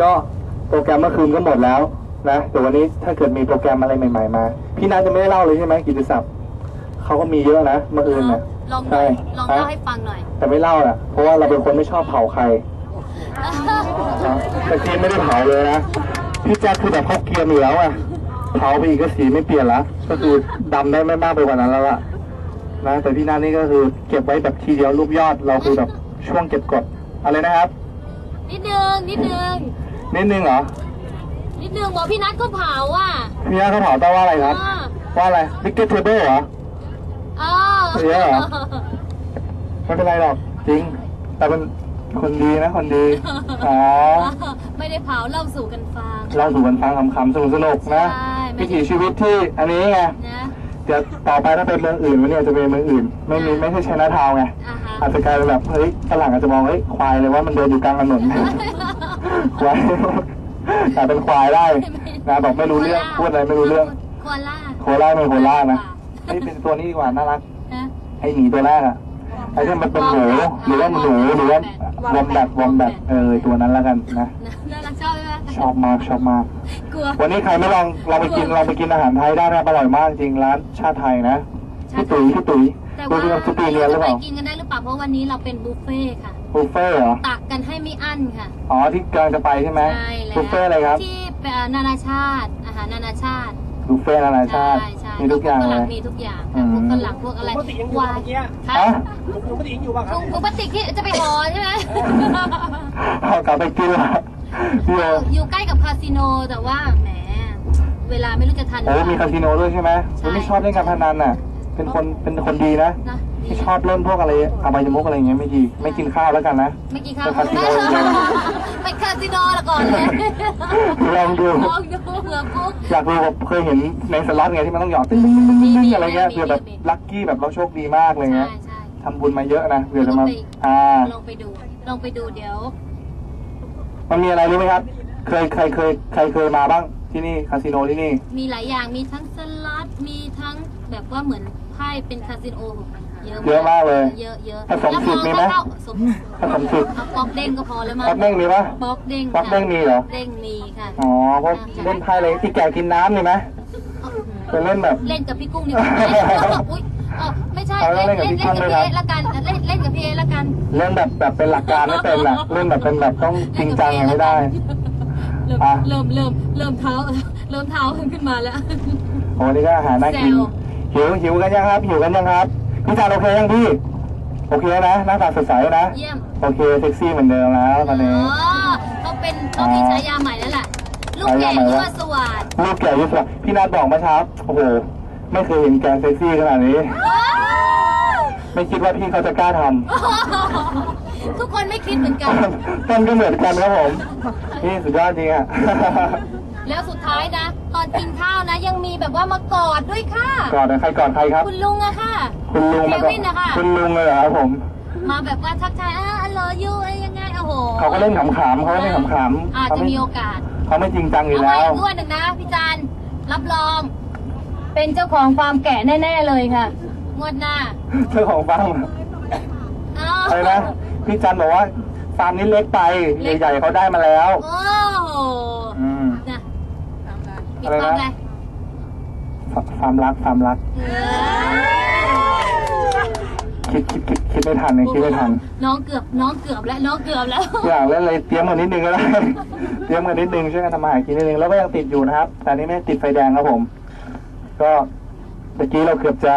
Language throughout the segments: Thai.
ก็โปรแกรมเมื่อคืนก็หมดแล้วนะแต่วันนี้ถ้าเกิดมีโปรแกรมอะไรใหม่ ๆ มา พี่นัทจะไม่ได้เล่าเลยใช่ไหมกิตติศัพท์เขาก็มีเยอะนะเมื่อคืนน่ะลองใช่ลองเล่าฮะให้ฟังหน่อย แต่ไม่เล่าอะ เพราะว่าเราเป็นคนไม่ชอบเผาใครนะแต่ทีไม่ได้เผาเลยนะพี่แจ็คคือแบบเขาเกรียมอยู่แล้วอะเผาไปอีกก็สีไม่เปลี่ยนละก็คือดำได้ไม่มากไปกว่านั้นแล้วล่ะนะแต่พี่นัทนี่ก็คือเก็บไว้แบบทีเดียวรูปยอดเราคือแบบช่วงเก็บกดอะไรนะครับ นิดนึงนิดนึง นิดนึงเหรอนิดนึงบอกพี่นัทก็เผาอะพี่นัทเขาเผาแต่ว่าอะไรครับ อ่าว่าอะไรบิ๊กเก็ตเทเบิลเหรออ๋อเยอะเหรอ ไม่เป็นไรหรอกจริง แต่เป็นคนดีนะคนดีอ๋อไม่ได้เผาเล่าสู่กันฟังเล่าสู่กันฟังขำๆสนุกสนุกๆนะใช่ไม่วิถีชีวิตที่อันนี้ไงนะเดี๋ยวต่อไปถ้าเป็นเมืองอื่นวันนี้อาจจะเป็นเมืองอื่น ไม่มีไม่ใช่ชนะทาวน์ไง อ่าฮะอาจจะกลายเป็นแบบเฮ้ยฝรั่งอาจจะมองเฮ้ยควายเลยว่ามันเดินอยู่กลางถนน ควายอาจเป็นควายได้นะบอกไม่รู้เรื่องพูดอะไรไม่รู้เรื่อง โคล่าโคล่าไม่โคล่านะนี่เป็นตัวนี้ดีกว่าน่ารักนะไอหมีตัวแรกอะไอที่มันเป็นหมูหรือว่าหนูหรือว่าวอมแบทวอมแบทเออตัวนั้นแล้วกันนะน่ารักชอบไหมชอบมากชอบมากกลัววันนี้ใครไม่ลองลองไปกินลองไปกินอาหารไทยได้นะอร่อยมากจริงร้านชาติไทยนะพี่ตุ๋ยพี่ตุ๋ยแต่ดูว่าที่เราสุปีเรียนหรือเปไปล่ากินกันได้หรือเปล่าเพราะวันนี้เราเป็นบุฟเฟ่ต์ค่ะ บุฟเฟ่ต์เหรอ ตักกันให้ไม่อั้นค่ะ อ๋อ ที่กำลังจะไปใช่ไหมใช่แล้วบุฟเฟ่ต์อะไรครับ ที่เป็นนานาชาติอาหารนานาชาติบุฟเฟ่ต์นานาชาติใช่ใช่มีทุกอย่างพวเลฝรั่ย มีทุกอย่างอืค่ะมพวกฝรั่งพวกอะไรปกติยังอยู่วาเมื่อกี้ค่ะฮะ ลุงปกติยังอยู่ป่ะครัถุบงถุงพลาสติกที่จะไปห่อใช่ไหม เอากลับไปกินละพี่โออยู่ใกล้กับคาสิโนแต่ว่าแหมเวลาไม่รู้จะทันหรืโอ้อเปมีล่าคาสิโนด้วยใช่ไหมใช่ไม่ชอบเล่นการพนันน่ะ เป็นคนเป็นคนดีนะ นะ ไม่ชอบเล่นพวกอะไรอบายมุกอะไรอย่างเงี้ยไม่ดีไม่กินข้าวแล้วกันนะ ไม่กินข้าวไปคาสิโนอย่างเดียวไปคาสิโนละก่อนเลยลองดูลองดูเผื่อปุ๊บอยากรู้แบบเคยเห็นในสล็อตไงที่มันต้องหยอดตึ้งตึ้งตึ้งตึ้งตึ้งอะไรเงี้ยเผื่อแบบลัคกี้แบบเราโชคดีมากอะไรใช่เงี้ยใช่ทำบุญมาเยอะนะเผื่อจะมาอ่าลองไปดูลองไปดูเดี๋ยว มันมีอะไรรู้ไหมครับ เคยเคยเคยใครเคยมาบ้างที่นี่คาสิโนที่นี่ มีหลายอย่างมีทั้งสล็อตมีทั้งแบบว่าเหมือนไพ่เป็นคาสิโอ เยอะเยอะมากเลยเยอะเยอะผสมสูตรมีไหมแล้วพอเข้าสมผสมสูตรเอาป๊อกเด้งก็พอแล้วมั้งป๊อกเด้งมีปะป๊อกเด้งป๊อกเด้งมีเหรอเด้งมีค่ะอ๋อเพราะเล่นไพ่เลยที่แกกินน้ำมีไหมเป็นเล่นแบบเล่นกับพี่กุ้งดีกว่าอุ๊ยเออไม่ใช่เอาแล้เล่วนเล่เล่นนกับเล่นพี่กับกุ้งพี่ด้วยครับเอละกันเล่นเล่นกับพี่เอละกันเล่นแบบแบบเป็นหลักการไม่เป็นอะเล่นแบบเป็นแบบต้องจริงจังไงไม่ได้เริ่มอะเริ่มเริ่มเริ่มเท้าเริ่มเท้าขึ้นมาแล้วโอ้นี่ก็อาหารน่ากินแซวหิวหิวกันยังครับหิวกันยังครับ พี่จานโอเคยังพี่ โอเคนะหน้าตาสดใสนะ เยี่ยม โอเคเซ็กซี่เหมือนเดิมแล้วตอนนี้ อ๋อเขาเป็นเขามีฉายาใหม่แล้วแหละลูกแก่ฉายาใหม่ยั่วะวสวัสดลูกแก่ยุทธศพี่นัทบอกเมื่อเช้าโอ้โห ไม่เคยเห็นแกเซ็กซี่ขนาดนี้ ไม่คิดว่าพี่เขาจะกล้าททุกคนไม่คิดเหมือนกันำ ต้นก็เหมือนกันครับผม นี่สุดยอดจริงอะแล้วสุดท้ายนะ ตอนกินข้าวนะ ยังมีแบบว่ามากอดด้วยค่ะ ก่อนนะใครก่อนใครครับ คุณลุงอะค่ะ คุณลุงมาเคก่อนวินนะคะ คุณลุงเลยเหรอครับผม มาแบบว่าทักทายอ่าอร่อยยูไอ้ยังไงโอ้โหเขาก็เล่นขำๆเขาก็เล่นขำๆอาจเขาจะไม่มีโอกาสเขาไม่จริงจังอยู่เอาไว้แล้ว อีกงวดหนึ่งนะพี่จันรับรอง เป็นเจ้าของฟาร์มแกะแน่ๆเลยค่ะงวดหน้าเจ้าของฟาร์มอ้าวอะไรนะพี่จันบอกว่าฟาร์มนี้เล็กไปเล็ก ใหญ่ๆเขาได้มาแล้ว โอ้โหอืมนะ มีอะไรความนะ อะไรฟฟาร์มรักฟาร์มรักเออคิดคิดคิดคิดไม่ทันเลยคิดไม่ทันน้องเกือบน้องเกือบแล้วน้องเกือบแล้ว อยากเล่นอะไรเตรียมกันนิดนึงก็ได้ เตรียมกันนิดนึงช่วยกันทำมาหากินนิดนึงแล้วก็ยังติดอยู่นะครับ แต่อันนี้ไม่ติดไฟแดงครับผม ก็เมื่อกี้เราเกือบจะ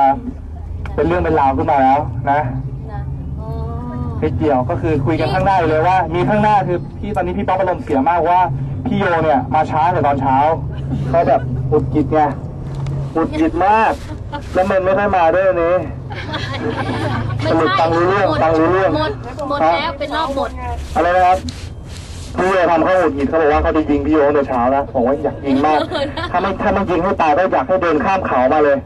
เป็นเรื่องเป็นราวขึ้นมาแล้วนะนะโอ้นิดเดียวก็คือคุยกันข้างหน้าอยู่เลยว่า มีข้างหน้าคือพี่ตอนนี้พี่ป๊อปอารมณ์เสียมากว่า พี่โยเนี่ยมาช้าแต่ตอนเช้าเขาแบบอุดกิดไงอุดกิดมาก แล้วมันไม่ค่อยมาด้วยวันนี้ไม่สรุปใช่ฟังรู้เรื่องหมดฟังรู้เรื่องหมดหมดฮะแล้วเป็นรอบหมดอะไรนะครับพี่โยทำเขาอุดกิดเขาบอกว่าเขาจะยิงพี่โยตั้งแต่เช้านะบอกว่าอยากยิงมาก ถ้าไม่ถ้าไม่ยิงให้ตายก็อยากให้เดินข้ามเขามาเลย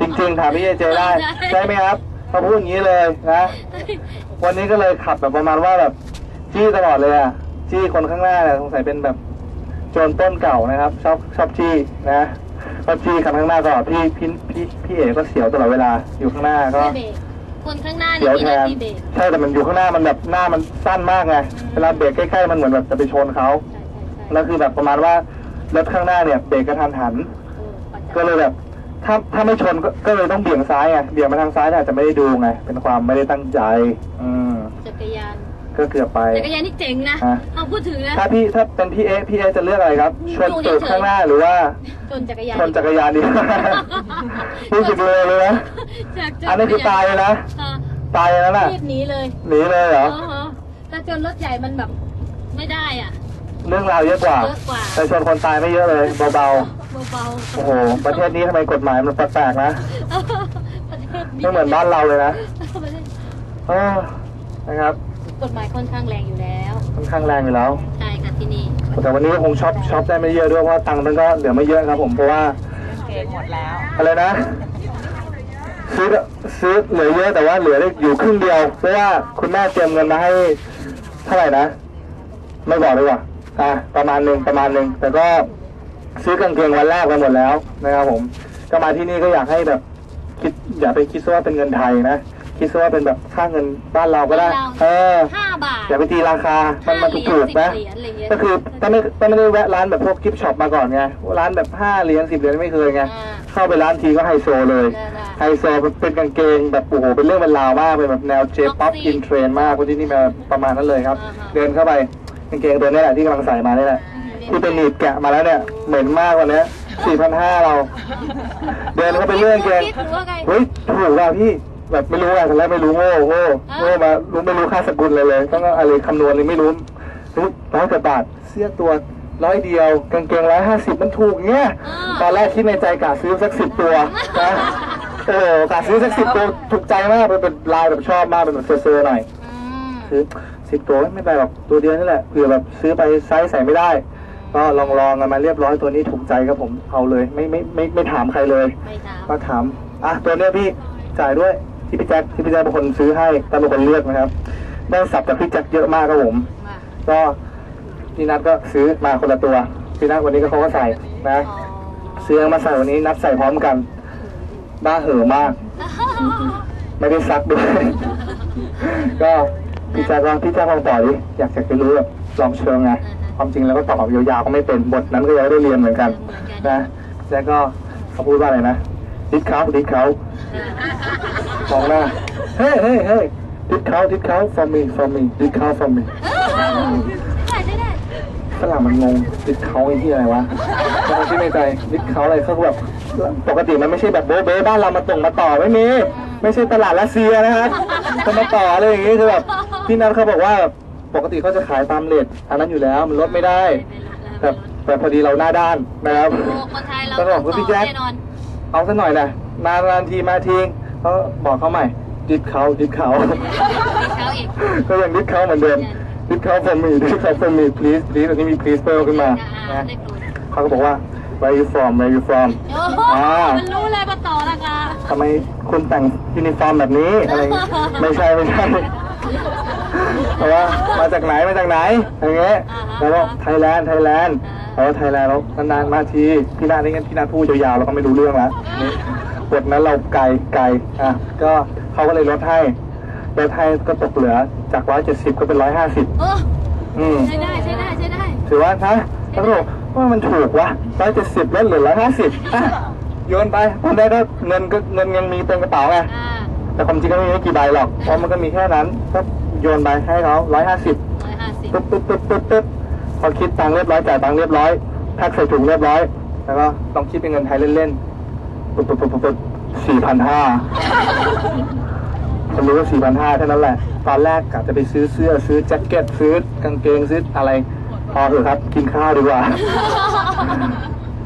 จริงๆถามพี่เจเจได้ใช่ไหมครับเขาพูดอย่างนี้เลยนะ วันนี้ก็เลยขับแบบประมาณว่าแบบจี้ตลอดเลยอะ จี้คนข้างหน้าเนี่ยสงสัยเป็นแบบโจรต้นเก่านะครับ ชอบชอบจี้นะชอบจี้คันข้างหน้าตลอดพี่พี่พี่พี่เอ๋ก็เสียวตลอดเวลาอยู่ข้างหน้าก็ไม่เบรกคนข้างหน้าเสีนี่ยวมีแทหน้านที่เบรกใช่แต่มันอยู่ข้างหน้ามันแบบหน้ามันสั้นมากไงเวลาเบรกใกล้ๆมันเหมือนแบบจะไปชนเขาใแล้วคือแบบประมาณว่ารถข้างหน้าเนี่ยเบรกกระทันหันก็เลยแบบ ถ้าถ้าไม่ชนก็ก็เลยต้องเบี่ยงซ้ายไงเบี่ยงมาทางซ้ายแต่อาจจะไม่ได้ดูไง เป็นความไม่ได้ตั้งใจ อืมจักรยาน ก็เกือบไป จักรยานนี่เจ๋งนะฮะ เอาพูดถึงนะถ้าพี่ถ้าเป็นพี่เอพี่เอจะเลือกอะไรครับ ชนตูดข้างหน้าหรือว่าชนจักรยานชนจักรยานดี รู้สึกเลยเลยนะ จากจักรอันนี้คือตายเลยนะ อ่าตายแล้วน่ะรีบหนีเลยหนีเลยเหรอ อ๋อฮะถ้าชนรถใหญ่มันแบบไม่ได้อะ เรื่องราวเยอะกว่า เยอะกว่า แต่ชนคนตายไม่เยอะเลยเบาเบาๆโอ้โห ประเทศนี้ทำไมกฎหมายมันแปลกๆนะๆประเทศไม่เหมือนบ้านเราเลยนะ ประเทศเออนะครับ กฎหมายค่อนข้างแรงอยู่แล้ว ค่อนข้างแรงอยู่แล้ว ใช่ค่ะที่นี่แต่วันนี้คงช็อปช็อปได้ไม่เยอะด้วยเพราะว่าตังค์มันก็เหลือไม่เยอะครับผมเพราะว่าเกงหมดแล้วอะไรนะซื้อซื้อเหลือเยอะแต่ว่าเหลือได้อยู่ครึ่งเดียว เพราะว่าคุณแม่เตรียมเงินมาให้เท่าไหร่นะไม่บอกดีกว่าอะประมาณหนึ่งประมาณหนึ่งแต่ก็ซื้อกางเกงวันแรกไปหมดแล้วนะครับผมก็มาที่นี่ก็อยากให้แบบคิดอย่าไปคิดซะว่าเป็นเงินไทยนะ คิดซะว่าเป็นแบบค่าเงินบ้านเราก็ได้ เออห้าบาทอย่าไปตีราคา มันมันถูกๆนะห้าเหรียญสิบเหรียญอะไรเงี้ยก็คือถ้าไม่ถ้าไม่ได้แวะร้านแบบพวกกิฟต์ช็อปมาก่อนไงร้านแบบห้าเหรียญสิบเหรียญไม่เคยไงอ่าเข้าไปร้านทีก็ไฮโซเลยได้ได้ไฮโซเป็นกางเกงแบบโอ้โหเป็นเรื่องเป็นราวมากเป็นแบบแนวเจป๊อป Roxy อินเทรนมากคนที่นี่มาประมาณนั้นเลยครับอ่าฮะเดินเข้าไปกางเกงตัวนี้แหละที่กำลังใส่มานี่แหละที่เป็นหนีบแกะมาแล้วเนี่ยเหม็นมากกว่านี้สี่พันห้าเรา เดินเข้าไปเรื่องเกงคิดหรือว่าไงเฮ้ยถูกว่ะพี่ แบบไม่รู้อะตอนแรกไม่รู้โง่โง่โง่มารู้ไม่รู้ค่าสกุลเลยเลยต้องอะไรคำนวณเลยไม่รู้รู้ร้อยกว่าบาทเสื้อตัวร้อยเดียวกางเกงร้อยห้าสิบมันถูกเงี้ยอ่าตอนแรกคิดในใจกะซื้อสักสิบตัวนะโอ้โหกะซื้อสักสิบตัวถูกใจมากเป็นเป็นลายแบบชอบมากเป็นแบบเซอร์ๆหน่อยอืมซื้อสิบตัวไม่ไปนไรหรอกตัวเดียวนี่แหละเผื่อแบบซื้อไปไซส์ใส่ไม่ได้ ก็ลองลองๆกันมาเรียบร้อยตัวนี้ถูกใจครับผมเอาเลย ไม่ไม่ไม่ไม่ถามใครเลยไม่ถามมาถามอะตัวเนี้ยพี่จ่ายด้วย ที่พี่แจ็คที่พี่แจ็คเป็นคนซื้อให้แต่เป็นคนเลือกนะครับ ได้สับจากพี่แจ็คเยอะมากครับผมมาก็พี่นัทก็ซื้อมาคนละตัวพี่นัทวันนี้ก็เขาก็ใส่นะอ๋อซื้อมาใส่วันนี้นัดใส่พร้อมกันบ้าเห่อะมาก ไม่ได้ซักด้วย ก็พี่แจ็คว่าพี่แจ็คลองต่อดิอยากจะไปรู้แบบลองเชิงไงความจริงแล้วก็ตอบยาวๆก็ไม่เป็นบทนั้นก็ยังไม่ได้เรียนเหมือนกัน นะแล้วก็เขาพูดว่าอะไรนะดิดเขาดิดเขา มองหน้า เฮ้ยเฮ้ยเฮ้ยดิดเขาดิดเขา for me for me ดิดเขา for me ได้ได้ได้ฝรั่งมันงงดิดเขาไอ้ที่อะไรวะแล้วมันคิดในใจดิดเขาอะไรเขาแบบ ปกติมันไม่ใช่แบบโบ๊ะเบ้บ้านเรามาตรงมาต่อไม่มี ไม่ใช่ตลาดรัสเซียนะครับจะมาต่ออะไรอย่างงี้คือแบบพี่นัทเขาบอกว่าปกติเขาจะขายตามเลทอันนั้นอยู่แล้วมันลดไม่ได้ แต่แต่พอดีเราหน้าด้านนะครับโอ้คนไทยเราก็บอกว่าพี่แจ๊คแน่นอนเอาสักหน่อยนะนานๆทีมาที เขาบอกเขาใหม่ ดิดเขาดิดเขา เขาอีกก็ยังดิดเขาเหมือนเดิม ดิดเขา for me ดิดเขา for me please please อันนี้มี please เพิ่มขึ้นมาอ่านะได้กลุ่มเขาก็บอกว่า where you from where you from โอ้โหอ่า มันรู้เลยมาต่อราคาทำไมคุณแต่งยูนิฟอร์มแบบนี้อะไรอย่างเงี้ยไม่ใช่ไม่ใช่แต่ว่ามาจากไหนมาจากไหนอะไรเงี้ยแล้วก็ไทยแลนด์ไทยแลนด์แต่ว่าไทยแลนด์เรานานๆมาทีพี่นานี่งั้นพี่นาพูดยาวๆเราก็ไม่รู้เรื่องแล้วนี่ บทนั้นเราไกลไกลอะก็เขาก็เลยลดให้ลดให้ก็ตกเหลือจากร้อยเจ็ดสิบก็เป็นร้อยห้าสิบโอ้อืมใช้ได้ใช้ได้ใช้ได้ ถือว่าฮะแล้วก็บอกว่ามันถูกวะร้อยเจ็ดสิบลดเหลือร้อยห้าสิบอะโยนไปตอนแรกก็เงินก็เงินยังมีเต็มกระเป๋าไงอ่าแต่ความจริงก็ไม่มีไม่กี่ใบหรอกเพราะมันก็มีแค่นั้นก็โยนไปให้เขาร้อยห้าสิบร้อยห้าสิบปึ๊บปึ๊บปึ๊บปึ๊บปึ๊บพอคิดตังค์เรียบร้อยจ่ายตังค์เรียบร้อยแพ็คใส่ถุงเรียบร้อยแล้วก็ลองคิดเป็นเงินไทยเล่นๆ ปึ๊บปึ๊บปึ๊บปึ๊บปึ๊บสี่พันห้าผมรู้ว่าสี่พันห้าเท่านั้นแหละ ตอนแรกกะจะไปซื้อเสื้อซื้อแจ็คเก็ตซื้อกางเกงซื้ออะไร พอเถอะครับ กินข้าวดีกว่า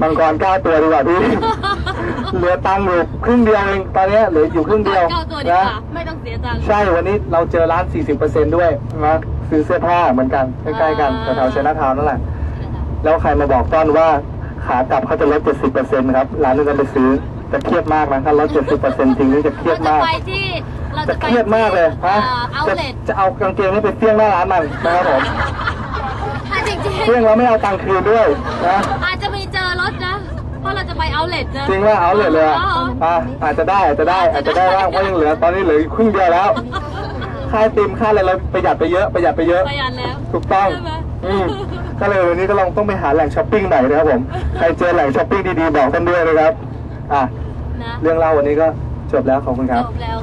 มังกรเก้าตัวดีกว่าพี่เหลือตังค์อยู่ครึ่งเดียวเองตอนเนี้ยเหลืออยู่ครึ่งเดียวเก้าตัวดีกนะว่าไม่ต้องเสียตังค์ใช่วันนี้เราเจอร้าน 40%ด้วยนะซื้อเสื้อผ้าเหมือนกันใกล้ๆกันอ่าแถวๆเชนาทาวน์นั่นแหละ แล้วใครมาบอกต้อนว่าขากลับเขาจะลด 70%ครับร้านนึงกันไปซื้อ จะเครียดมากนะครับร้อยเจ็ดสิบเปอร์เซ็นต์จริงนี่จะเครียดมากเราจะจะเครียดมากเลยฮะจะเลทจะเอากางเกงนี้ไปเฟี้ยงหน้าร้านมันนะครับผมเฟี้ยงแล้วไม่เอาตังค์คืนด้วยนะ อาจจะมีเจอรถนะ เพราะเราจะไปเอาเลทนะจริงว่าเอาเลยเลยอะอาจจะได้อาจจะได้อาจจะได้บ้างเพราะยังเหลือตอนนี้เหลือครึ่งเดียวแล้ว ค่าไอติมค่าอะไรเราประหยัดไปเยอะประหยัดไปเยอะ ประหยัดแล้ว ถูกต้องอืมก็เลยวันนี้ก็ลองต้องไปหาแหล่งช้อปปิ้งหน่อยนะครับผม ใครเจอแหล่งช้อปปิ้งดีๆบอกกันด้วยนะครับ อะนะเรื่องเล่าวันนี้ก็จบแล้วขอบคุณครับ จบแล้ว